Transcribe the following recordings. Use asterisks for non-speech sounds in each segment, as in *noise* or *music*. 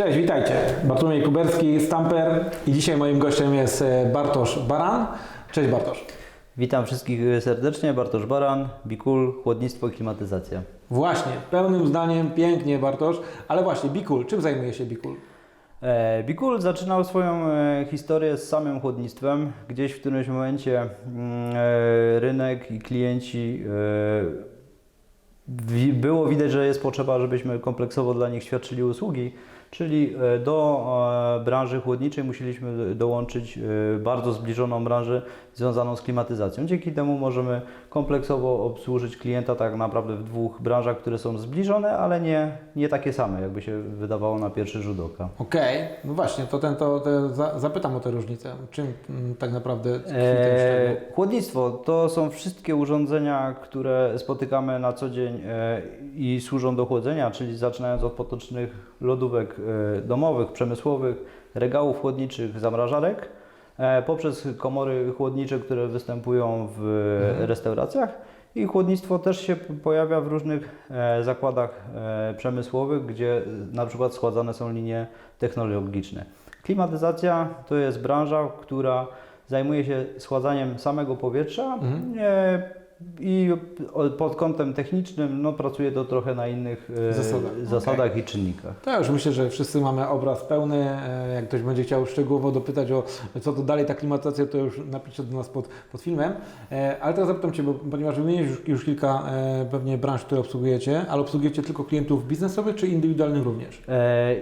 Cześć, witajcie. Bartłomiej Kuberski, Stamper i dzisiaj moim gościem jest e, Bartosz Baran. Cześć Bartosz. Witam wszystkich serdecznie, Bartosz Baran, Bikul, chłodnictwo i klimatyzacja. Właśnie, pełnym zdaniem, pięknie Bartosz, ale właśnie Bikul, czym zajmuje się Bikul? E, Bikul zaczynał swoją e, historię z samym chłodnictwem. Gdzieś w którymś momencie mm, e, rynek i klienci e, było widać, że jest potrzeba, żebyśmy kompleksowo dla nich świadczyli usługi, czyli e, do e, branży chłodniczej musieliśmy dołączyć e, bardzo zbliżoną branżę związaną z klimatyzacją. Dzięki temu możemy kompleksowo obsłużyć klienta tak naprawdę w dwóch branżach, które są zbliżone, ale nie, nie takie same, jakby się wydawało na pierwszy rzut oka. Okej, no właśnie, to, ten, to te, za, zapytam o tę różnicę. Czym mm, tak naprawdę E, szczegół? chłodnictwo to są wszystkie urządzenia, które spotykamy na co dzień e, i służą do chłodzenia, czyli zaczynając od potocznych lodówek e, domowych, przemysłowych, regałów chłodniczych, zamrażarek, e, poprzez komory chłodnicze, które występują w restauracjach. I chłodnictwo też się pojawia w różnych e, zakładach przemysłowych, gdzie na przykład schładzane są linie technologiczne. Klimatyzacja to jest branża, która zajmuje się schładzaniem samego powietrza e, i pod kątem technicznym no, pracuje to trochę na innych e, Zasadach. zasadach i czynnikach. To już myślę, że wszyscy mamy obraz pełny. E, Jak ktoś będzie chciał szczegółowo dopytać o co to dalej ta klimatyzacja, to już napiszcie do nas pod, pod filmem. E, Ale teraz zapytam Cię, bo, ponieważ wymieniłeś już, już kilka pewnie branż, które obsługujecie, ale obsługujecie tylko klientów biznesowych czy indywidualnych również?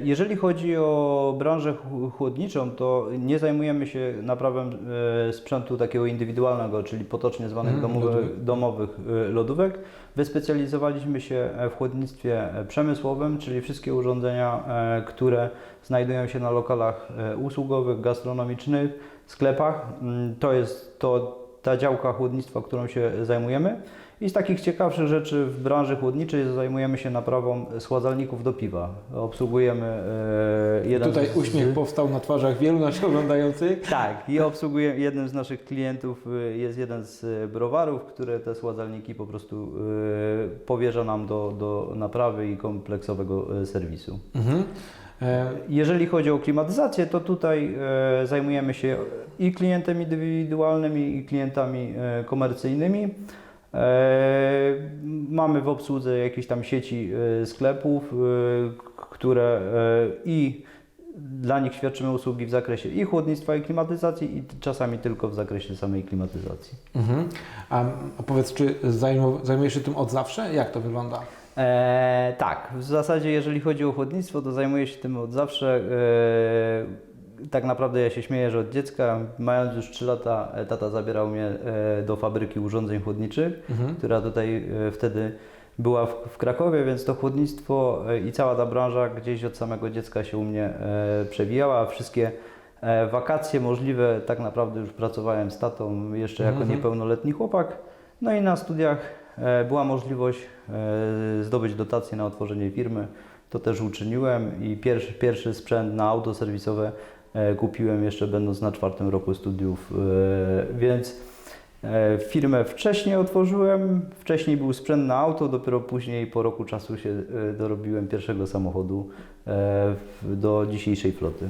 Jeżeli chodzi o branżę ch- chłodniczą, to nie zajmujemy się naprawą sprzętu takiego indywidualnego, czyli potocznie zwanych domowych, lodówek. Domowych e, lodówek. Wyspecjalizowaliśmy się w chłodnictwie e, przemysłowym, czyli wszystkie urządzenia, e, które znajdują się na lokalach e, usługowych, gastronomicznych, sklepach. Mm, To jest to ta działka chłodnictwa, którą się zajmujemy. I z takich ciekawszych rzeczy w branży chłodniczej zajmujemy się naprawą schładzalników do piwa. Obsługujemy e, jeden Tutaj z, uśmiech powstał na twarzach wielu naszych oglądających. *laughs* Tak, i obsługujemy jednym z naszych klientów e, jest jeden z e, browarów, które te schładzalniki po prostu e, powierza nam do, do naprawy i kompleksowego e, serwisu. Mhm. Jeżeli chodzi o klimatyzację, to tutaj zajmujemy się i klientem indywidualnym, i klientami komercyjnymi. E, mamy w obsłudze jakieś tam sieci e, sklepów, e, które i dla nich świadczymy usługi w zakresie i chłodnictwa, i klimatyzacji, i czasami tylko w zakresie samej klimatyzacji. mhm. A powiedz, czy zajmu- zajmujesz się tym od zawsze? Jak to wygląda? E, tak, w zasadzie jeżeli chodzi o chłodnictwo, to zajmuję się tym od zawsze. E, tak naprawdę ja się śmieję, że od dziecka, mając już 3 lata, e, tata zabierał mnie e, do fabryki urządzeń chłodniczych, która tutaj e, wtedy była w, Krakowie, więc to chłodnictwo i cała ta branża gdzieś od samego dziecka się u mnie przewijała. Wszystkie wakacje możliwe, tak naprawdę już pracowałem z tatą jeszcze jako niepełnoletni chłopak. No i na studiach była możliwość zdobyć dotację na otworzenie firmy. To też uczyniłem i pierwszy, pierwszy sprzęt na auto serwisowe kupiłem jeszcze będąc na czwartym roku studiów, e, więc e, firmę wcześniej otworzyłem, wcześniej był sprzęt na auto, dopiero później po roku czasu się e, dorobiłem pierwszego samochodu e, do dzisiejszej floty.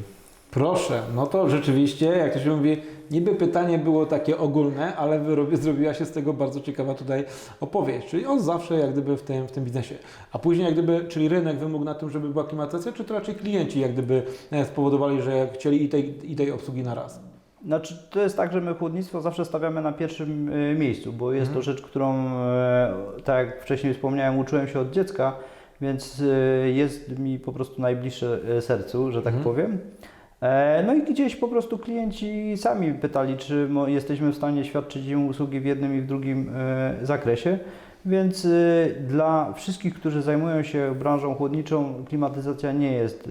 Proszę, no to rzeczywiście, jak to się mówi, niby pytanie było takie ogólne, ale wyrobi, zrobiła się z tego bardzo ciekawa tutaj opowieść. Czyli on zawsze jak gdyby w tym, w tym biznesie. A później jak gdyby, czyli rynek wymógł na tym, żeby była klimatyzacja, czy to raczej klienci jak gdyby e, spowodowali, że chcieli i tej, i tej obsługi na raz? Znaczy, to jest tak, że my chłodnictwo zawsze stawiamy na pierwszym e, miejscu, bo jest to rzecz, którą, e, tak jak wcześniej wspomniałem, uczyłem się od dziecka, więc jest mi po prostu najbliższe sercu, że tak powiem. E, No i gdzieś po prostu klienci sami pytali, czy jesteśmy w stanie świadczyć im usługi w jednym i w drugim e, zakresie. Więc y, dla wszystkich, którzy zajmują się branżą chłodniczą, klimatyzacja nie jest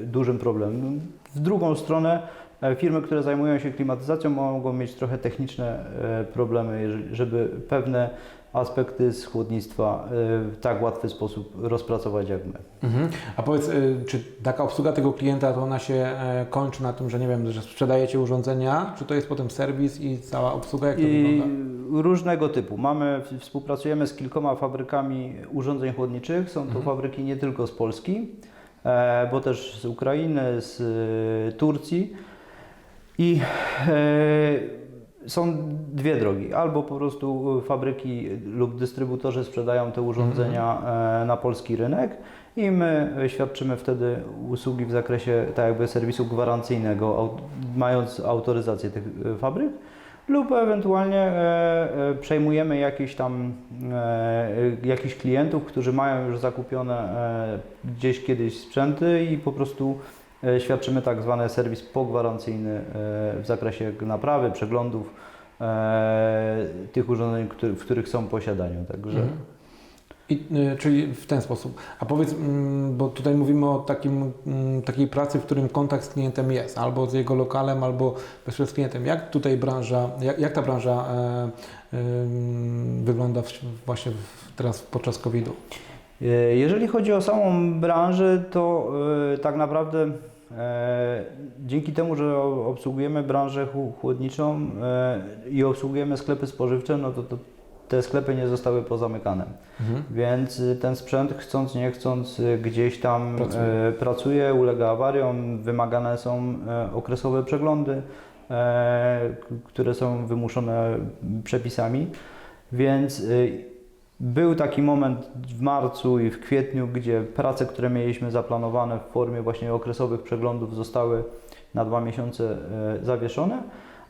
dużym problemem. W drugą stronę, e, firmy, które zajmują się klimatyzacją, mogą mieć trochę techniczne e, problemy, żeby pewne aspekty z chłodnictwa y, w tak łatwy sposób rozpracować jak my. Mhm. A powiedz, y, czy taka obsługa tego klienta, to ona się e, kończy na tym, że nie wiem, że sprzedajecie urządzenia, czy to jest potem serwis i cała obsługa, jak to I wygląda? różnego typu. Mamy, współpracujemy z kilkoma fabrykami urządzeń chłodniczych. Są to fabryki nie tylko z Polski. e, bo też z Ukrainy, z e, Turcji. I e, są dwie drogi. Albo po prostu fabryki lub dystrybutorzy sprzedają te urządzenia e, na polski rynek i my świadczymy wtedy usługi w zakresie tak jakby serwisu gwarancyjnego, mając autoryzację tych e, fabryk. Lub ewentualnie e, e, przejmujemy jakiś tam e, jakichś klientów, którzy mają już zakupione e, gdzieś kiedyś sprzęty i po prostu e, świadczymy tak zwany serwis pogwarancyjny e, w zakresie naprawy, przeglądów e, tych urządzeń, w których są w posiadaniu. Także Mhm. I, czyli w ten sposób. A powiedz, mm, bo tutaj mówimy o takim, mm, takiej pracy, w którym kontakt z klientem jest, albo z jego lokalem, albo bezpośrednio z klientem. Jak tutaj branża, jak, jak ta branża e, ym, wygląda w, właśnie w, teraz podczas COVID-u? E, Jeżeli chodzi o samą branżę, to e, tak naprawdę e, dzięki temu, że obsługujemy branżę chł- chłodniczą e, i obsługujemy sklepy spożywcze, no to, to te sklepy nie zostały pozamykane. Mhm. Więc y, ten sprzęt, chcąc nie chcąc, y, gdzieś tam Pracuje. pracuje, pracuje ulega awariom, wymagane są e, okresowe przeglądy, e, które są wymuszone przepisami. Więc y, był taki moment w marcu i w kwietniu, gdzie prace, które mieliśmy zaplanowane w formie właśnie okresowych przeglądów zostały na dwa miesiące e, zawieszone,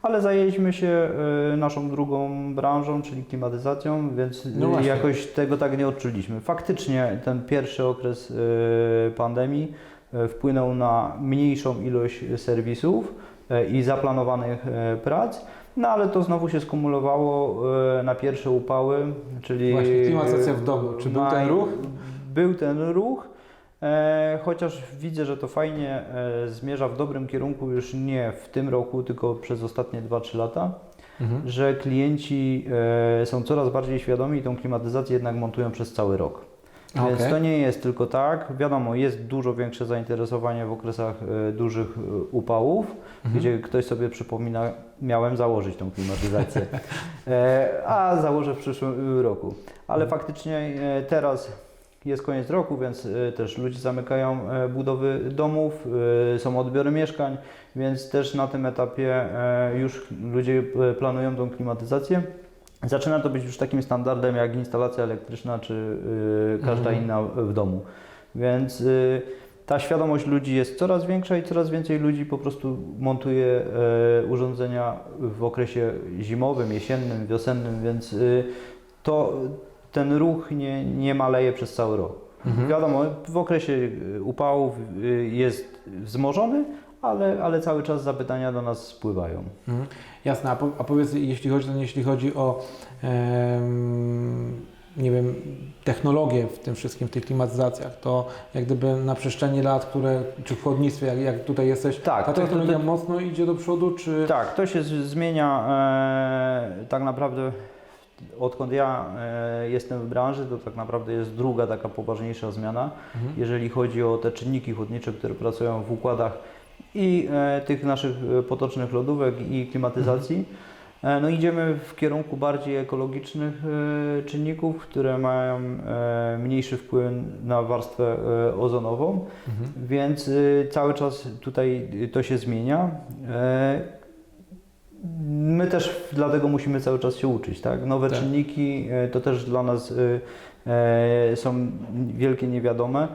ale zajęliśmy się e, naszą drugą branżą, czyli klimatyzacją, więc No jakoś tego tak nie odczuliśmy. Faktycznie ten pierwszy okres e, pandemii wpłynął na mniejszą ilość serwisów i zaplanowanych prac, no ale to znowu się skumulowało e, na pierwsze upały, czyli Właśnie, klimatyzacja w domu. Czy był maj- ten ruch? Był ten ruch, e, chociaż widzę, że to fajnie e, zmierza w dobrym kierunku już nie w tym roku, tylko przez ostatnie 2-3 lata, Mhm. że klienci e, są coraz bardziej świadomi i tą klimatyzację jednak montują przez cały rok. Więc to nie jest tylko tak. Wiadomo, jest dużo większe zainteresowanie w okresach e, dużych e, upałów, Mhm. gdzie ktoś sobie przypomina, miałem założyć tą klimatyzację, *laughs* e, a założę w przyszłym roku. Ale faktycznie e, teraz jest koniec roku, więc też ludzie zamykają budowy domów, są odbiory mieszkań, więc też na tym etapie już ludzie planują tą klimatyzację. Zaczyna to być już takim standardem jak instalacja elektryczna czy y, każda Mhm. inna w domu. Więc y, ta świadomość ludzi jest coraz większa i coraz więcej ludzi po prostu montuje e, urządzenia w okresie zimowym, jesiennym, wiosennym, więc y, to ten ruch nie, nie maleje przez cały rok. Mhm. Wiadomo, w okresie y, upałów y, jest wzmożony, ale, ale cały czas zapytania do nas spływają. Mhm. Jasne, a, po, a powiedz, jeśli chodzi, jeśli chodzi o em, nie wiem, technologię w tym wszystkim, w tych klimatyzacjach, to jak gdyby na przestrzeni lat, które, czy w chłodnictwie, jak, jak tutaj jesteś, Tak, ta to- to- technologia to- mocno idzie do przodu, czy... Tak, to się zmienia e, tak naprawdę odkąd ja e, jestem w branży, to tak naprawdę jest druga taka poważniejsza zmiana, Mhm. jeżeli chodzi o te czynniki chłodnicze, które pracują w układach i e, tych naszych e, potocznych lodówek i klimatyzacji. E, No idziemy w kierunku bardziej ekologicznych czynników, które mają mniejszy wpływ na warstwę ozonową. Mhm. Więc cały czas tutaj to się zmienia. My też dlatego musimy cały czas się uczyć, tak? Nowe Tak. czynniki to też dla nas są wielkie niewiadome.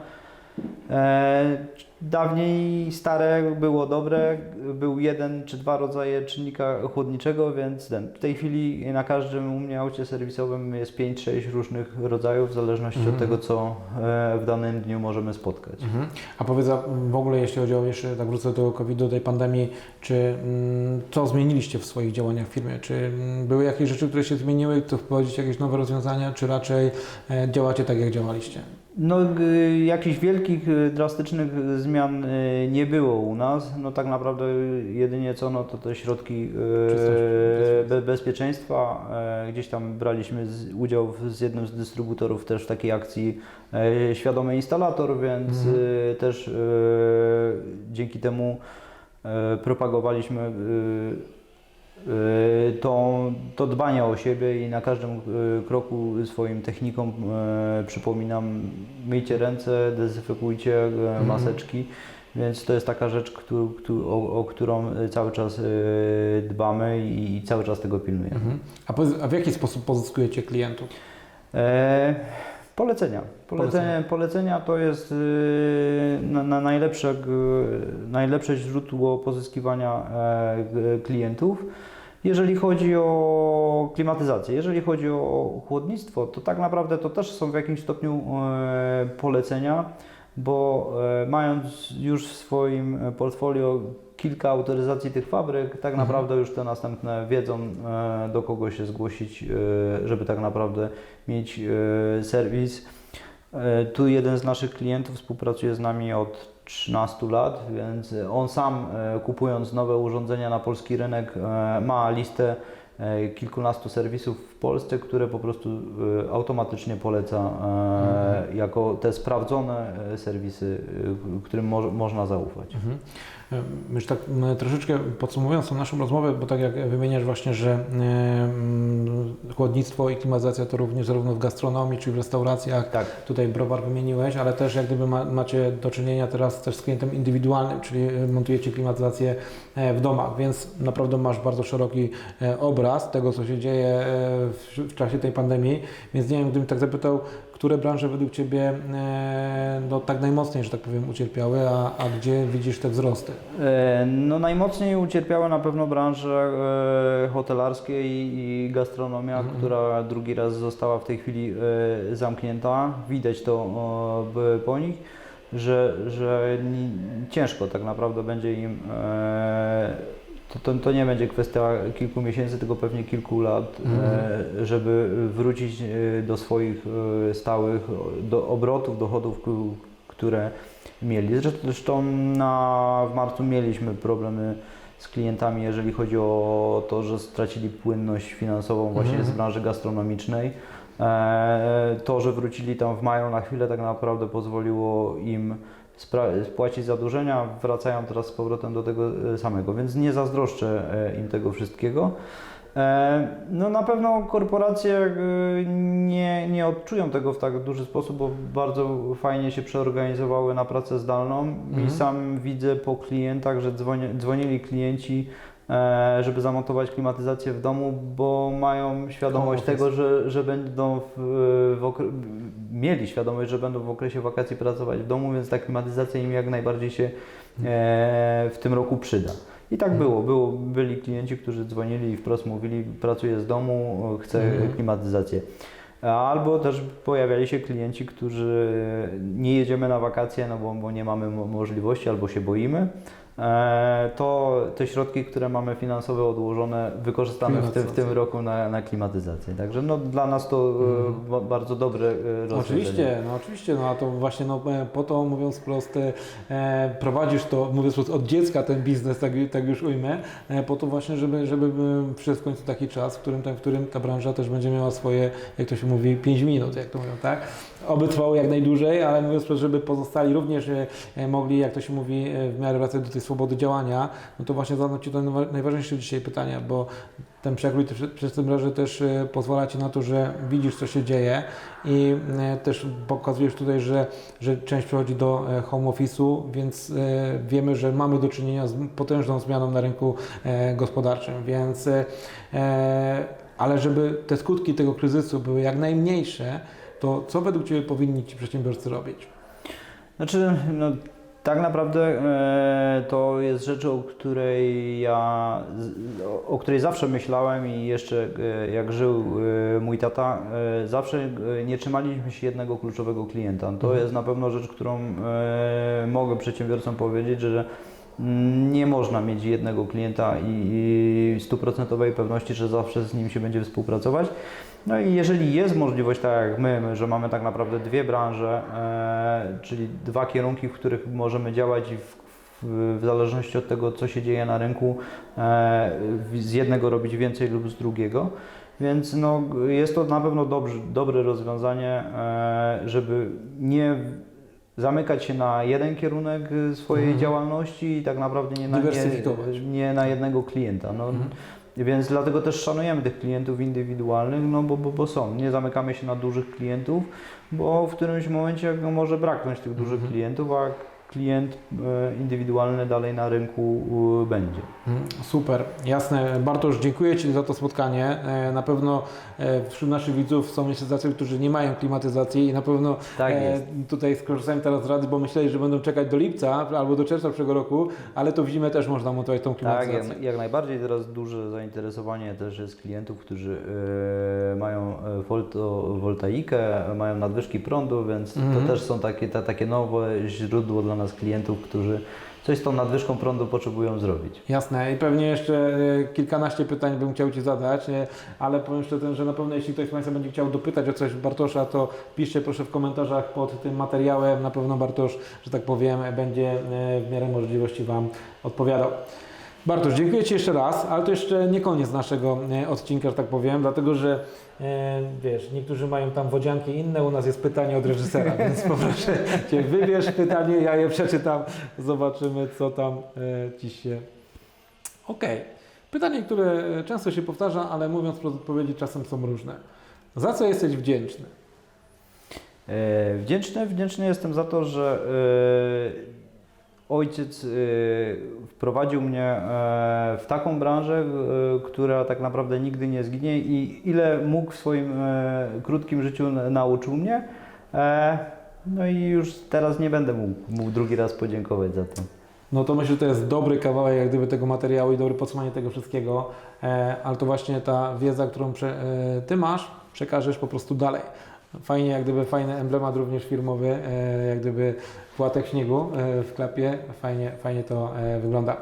Dawniej stare było dobre, był jeden czy dwa rodzaje czynnika chłodniczego, więc ten. w tej chwili na każdym u mnie aucie serwisowym jest 5-6 różnych rodzajów, w zależności Mhm. od tego, co e, w danym dniu możemy spotkać. Mhm. A powiedz w ogóle, jeśli chodzi o, jeszcze tak wrócę do tego COVID-u, do tej pandemii, czy mm, co zmieniliście w swoich działaniach w firmie? Czy mm, były jakieś rzeczy, które się zmieniły, to wprowadzić jakieś nowe rozwiązania, czy raczej e, działacie tak, jak działaliście? No, y, jakichś wielkich, y, drastycznych y, zmian nie było u nas. No tak naprawdę jedynie co, no to te środki be, bezpieczeństwa. E, Gdzieś tam braliśmy z, udział w, z jednym z dystrybutorów też w takiej akcji e, Świadomy Instalator, więc Mhm. y, też y, dzięki temu e, propagowaliśmy y, to, to dbanie o siebie i na każdym y, kroku swoim technikom y, przypominam myjcie ręce, dezynfekujcie y, Mhm. maseczki, więc to jest taka rzecz, którą, o, o którą cały czas y, dbamy i, cały czas tego pilnujemy. Mhm. A w jaki sposób pozyskujecie klientów? E, polecenia. Polecenia. Polecenia, polecenia to jest y, na, na najlepsze, najlepsze źródło pozyskiwania e, klientów. Jeżeli chodzi o klimatyzację, jeżeli chodzi o chłodnictwo, to tak naprawdę to też są w jakimś stopniu e, polecenia, bo e, mając już w swoim portfolio kilka autoryzacji tych fabryk, tak Mhm. naprawdę już te następne wiedzą e, do kogo się zgłosić, e, żeby tak naprawdę mieć e, serwis. E, Tu jeden z naszych klientów współpracuje z nami od 13 lat, więc on sam e, kupując nowe urządzenia na polski rynek e, ma listę e, kilkunastu serwisów Polsce, które po prostu e, automatycznie poleca e, jako te sprawdzone e, serwisy, e, którym mo- można zaufać. Mhm. Już tak m, troszeczkę podsumowując tą naszą rozmowę, bo tak jak wymieniasz właśnie, że chłodnictwo i klimatyzacja to również zarówno w gastronomii, czy w restauracjach, Tak. tutaj browar wymieniłeś, ale też jak gdyby ma, macie do czynienia teraz też z klientem indywidualnym, czyli e, montujecie klimatyzację e, w domach, więc naprawdę masz bardzo szeroki e, obraz tego, co się dzieje e, w, w czasie tej pandemii, więc nie wiem, gdybym tak zapytał, które branże według Ciebie e, no, tak najmocniej, że tak powiem, ucierpiały, a, a gdzie widzisz te wzrosty? E, No najmocniej ucierpiały na pewno branże e, hotelarskie i, gastronomia, Mhm. która drugi raz została w tej chwili zamknięta. Widać to po nich, że, że ciężko tak naprawdę będzie im. To, to, to nie będzie kwestia kilku miesięcy, tylko pewnie kilku lat, e, żeby wrócić e, do swoich e, stałych do obrotów, dochodów, które mieli. Zresztą- na, w marcu mieliśmy problemy z klientami, jeżeli chodzi o to, że stracili płynność finansową właśnie Mhm. z branży gastronomicznej. To, że wrócili tam w maju na chwilę, tak naprawdę pozwoliło im spłacić zadłużenia, wracają teraz z powrotem do tego e, samego, więc nie zazdroszczę e, im tego wszystkiego. E, No na pewno korporacje nie, nie odczują tego w tak duży sposób, bo bardzo fajnie się przeorganizowały na pracę zdalną Mhm. i sam widzę po klientach, że dzwoni, dzwonili klienci, żeby zamontować klimatyzację w domu, bo mają świadomość tego, że, że będą w, w mieli świadomość, że będą w okresie wakacji pracować w domu, więc ta klimatyzacja im jak najbardziej się e, w tym roku przyda. I tak Mhm. było. było. Byli klienci, którzy dzwonili i wprost mówili, pracuję z domu, chcę Mhm. klimatyzację. Albo też pojawiali się klienci, którzy nie jedziemy na wakacje, no bo, bo nie mamy mo- możliwości albo się boimy. E, To te środki, które mamy finansowe odłożone, wykorzystamy w tym, w tym roku na, na klimatyzację. Także no, dla nas to e, Mhm. ba- bardzo dobre e, rozwiązanie. Oczywiście, no oczywiście, no a to właśnie no, po to mówiąc wprost e, prowadzisz to, mówiąc wprost od dziecka ten biznes, tak, tak już ujmę, e, po to właśnie, żeby, żeby przyszedł w końcu taki czas, w którym, w którym ta branża też będzie miała swoje, jak to się mówi, 5 minut, jak to mówią, tak? Oby trwało jak najdłużej, ale mówiąc żeby pozostali również e, e, mogli, jak to się mówi, e, w miarę wracać do tej swobody działania, no to właśnie zadam Ci to najwa- najważniejsze dzisiaj pytania, bo ten przekrój przez tym razie też pozwala Ci na to, że widzisz, co się dzieje i też pokazujesz tutaj, że, że część przechodzi do home office'u, więc wiemy, że mamy do czynienia z potężną zmianą na rynku gospodarczym, więc ale żeby te skutki tego kryzysu były jak najmniejsze, to co według Ciebie powinni ci przedsiębiorcy robić? Znaczy, no, tak naprawdę e, to jest rzecz, o której ja, o, której zawsze myślałem i jeszcze e, jak żył e, mój tata, e, zawsze e, nie trzymaliśmy się jednego kluczowego klienta. To Mhm. jest na pewno rzecz, którą e, mogę przedsiębiorcom powiedzieć, że nie można mieć jednego klienta i stuprocentowej pewności, że zawsze z nim się będzie współpracować. No i jeżeli jest możliwość, tak jak my, że mamy tak naprawdę dwie branże, e, czyli dwa kierunki, w których możemy działać i w, w, w zależności od tego, co się dzieje na rynku, e, z jednego robić więcej lub z drugiego. Więc no, jest to na pewno dobry, dobre rozwiązanie, e, żeby nie zamykać się na jeden kierunek e, swojej Mhm. działalności i tak naprawdę nie na, nie, nie na jednego klienta. No, Mhm. Więc dlatego też szanujemy tych klientów indywidualnych, no bo, bo, bo są. Nie zamykamy się na dużych klientów, bo w którymś momencie no, może braknąć tych dużych klientów, a klient e, indywidualny dalej na rynku będzie. Mm, Super, jasne. Bartosz, dziękuję Ci za to spotkanie. E, Na pewno e, wśród naszych widzów są jeszcze tacy, którzy nie mają klimatyzacji i na pewno Tak tutaj skorzystałem teraz z rady, bo myśleli, że będą czekać do lipca albo do czerwca przyszłego roku, ale to w zimę też można montować tą Tak, klimatyzację. jak, jak najbardziej. Teraz duże zainteresowanie też jest klientów, którzy mają fotowoltaikę, mają nadwyżki prądu, więc Mhm. to też są takie, ta, takie nowe źródło dla nas klientów, którzy coś z tą nadwyżką prądu potrzebują zrobić. Jasne i pewnie jeszcze e, kilkanaście pytań bym chciał Ci zadać, e, ale powiem szczerze, że na pewno jeśli ktoś z Państwa będzie chciał dopytać o coś Bartosza, to piszcie proszę w komentarzach pod tym materiałem. Na pewno Bartosz, że tak powiem, będzie e, w miarę możliwości Wam odpowiadał. Bartosz, dziękuję Ci jeszcze raz, ale to jeszcze nie koniec naszego e, odcinka, że tak powiem, dlatego że e, wiesz, niektórzy mają tam wodzianki inne, u nas jest pytanie od reżysera, *laughs* więc poproszę Cię, wybierz pytanie, ja je przeczytam, zobaczymy co tam e, Ci się... Okej, pytanie, które często się powtarza, ale mówiąc wprost odpowiedzi czasem są różne. Za co jesteś wdzięczny? Wdzięczny, wdzięczny jestem za to, że ojciec e, wprowadził mnie e, w taką branżę, e, która tak naprawdę nigdy nie zginie i ile mógł w swoim e, krótkim życiu na- nauczył mnie. No i już teraz nie będę mógł, mógł drugi raz podziękować za to. No to myślę, że to jest dobry kawałek jak gdyby tego materiału i dobre podsumowanie tego wszystkiego, ale to właśnie ta wiedza, którą Ty masz, przekażesz po prostu dalej. Fajnie, jak gdyby fajny emblemat również firmowy, e, jak gdyby płatek śniegu e, w klapie, fajnie, fajnie to e, wygląda.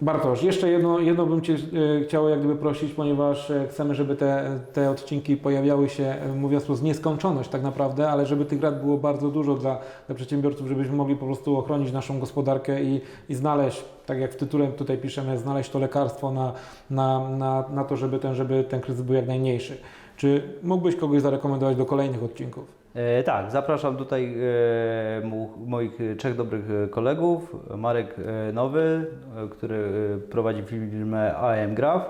Bartosz, jeszcze jedno, jedno bym Cię chciał jak gdyby prosić, ponieważ chcemy, żeby te, te odcinki pojawiały się, mówiąc wprost, nieskończoność tak naprawdę, ale żeby tych rad było bardzo dużo dla, dla przedsiębiorców, żebyśmy mogli po prostu ochronić naszą gospodarkę i, i znaleźć, tak jak w tytule tutaj piszemy, znaleźć to lekarstwo na, na, na, na to, żeby ten, żeby ten kryzys był jak najmniejszy. Czy mógłbyś kogoś zarekomendować do kolejnych odcinków? E, tak, zapraszam tutaj e, mu, moich e, trzech dobrych e, kolegów. Marek e, Nowy, e, który e, prowadzi firmę AM Graph,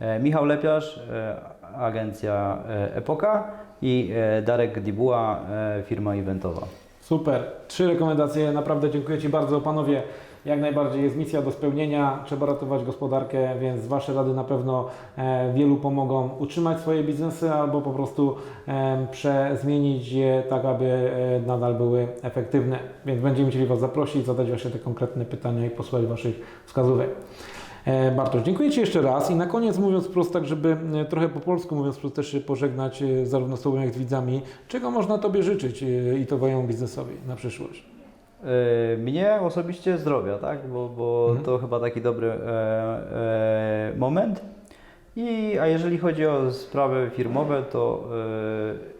e, Michał Lepiarz, e, agencja e, Epoka i e, Darek Dibuła, e, firma eventowa. Super. Trzy rekomendacje. Naprawdę dziękuję Ci bardzo. Panowie, jak najbardziej jest misja do spełnienia. Trzeba ratować gospodarkę, więc Wasze rady na pewno e, wielu pomogą utrzymać swoje biznesy albo po prostu e, przezmienić je tak, aby e, nadal były efektywne. Więc będziemy chcieli Was zaprosić, zadać właśnie te konkretne pytania i posłuchać Waszych wskazówek. Bartosz, dziękuję Ci jeszcze raz i na koniec mówiąc wprost tak, żeby trochę po polsku mówiąc wprost też się pożegnać zarówno z Tobą jak z widzami, czego można Tobie życzyć i to Wojemu biznesowi na przyszłość? E, Mnie osobiście zdrowia, tak? bo, bo Mhm. to chyba taki dobry e, e, moment. I, a jeżeli chodzi o sprawy firmowe, to e,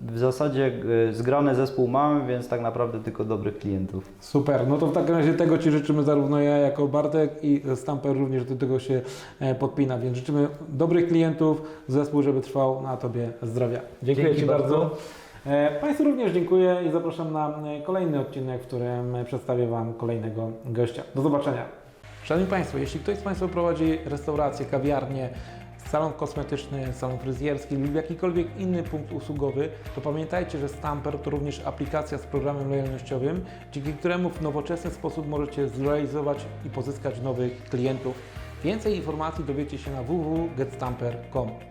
w zasadzie e, zgrany zespół mamy, więc tak naprawdę tylko dobrych klientów. Super, no to w takim razie tego Ci życzymy zarówno ja jako Bartek i Stamper również do tego się podpina, więc życzymy dobrych klientów, zespół, żeby trwał, na Tobie zdrowia. Dziękuję Dzięki Ci bardzo. bardzo. E, Państwu również dziękuję i zapraszam na e, kolejny odcinek, w którym e, przedstawię Wam kolejnego gościa. Do zobaczenia. Szanowni Państwo, jeśli ktoś z Państwa prowadzi restaurację, kawiarnię, salon kosmetyczny, salon fryzjerski lub jakikolwiek inny punkt usługowy, to pamiętajcie, że Stamper to również aplikacja z programem lojalnościowym, dzięki któremu w nowoczesny sposób możecie zrealizować i pozyskać nowych klientów. Więcej informacji dowiecie się na www.getstamper.com.